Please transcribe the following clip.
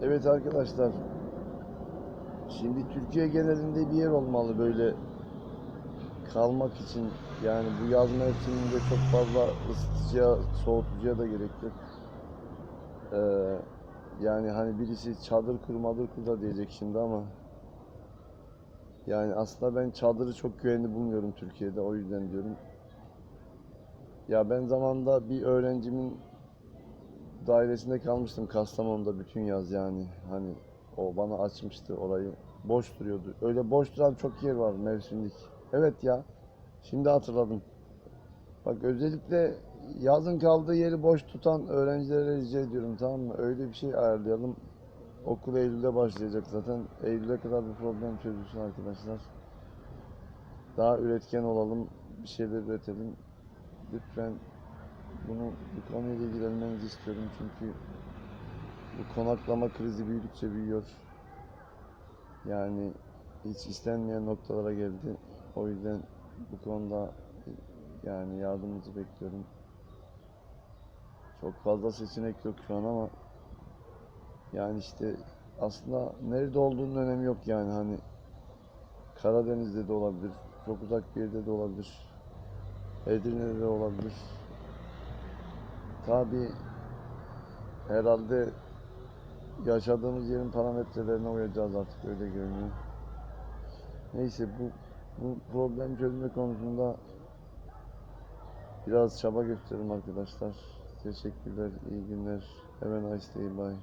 Evet arkadaşlar. Şimdi Türkiye genelinde bir yer olmalı böyle kalmak için. Yani bu yaz mevsiminde çok fazla ısıtıcıya, soğutucuya da gerek yok. Ee, yani hani birisi çadır kur madır kur da diyecek şimdi ama yani aslında ben çadırı çok güvenli bulmuyorum Türkiye'de o yüzden diyorum. Ya ben zamanında bir öğrencimin dairesinde kalmıştım Kastamonu'da bütün yaz yani. Hani o bana açmıştı orayı. Boş duruyordu. Öyle boş duran çok yer var mevsimlik. Evet ya. Şimdi hatırladım. Bak özellikle yazın kaldığı yeri boş tutan öğrencilere rica ediyorum tamam mı? Öyle bir şey ayarlayalım. Okul Eylül'de başlayacak zaten. Eylül'e kadar bu problem çözülsün arkadaşlar. Daha üretken olalım. Bir şeyler üretelim. Lütfen bunu bu konuyla ilgilenmenizi istiyorum çünkü bu konaklama krizi büyüdükçe büyüyor. Yani hiç istenmeyen noktalara geldi. O yüzden bu konuda yani yardımınızı bekliyorum. Çok fazla seçenek yok şu an ama yani işte aslında nerede olduğunun önemi yok yani hani Karadeniz'de de olabilir, çok uzak bir yerde de olabilir, Edirne'de de olabilir. Tabi herhalde yaşadığımız yerin parametrelerine uyacağız artık öyle görünüyor. Neyse bu bu problem çözme konusunda biraz çaba gösterin arkadaşlar. Teşekkürler, iyi günler. Have a nice day, bye.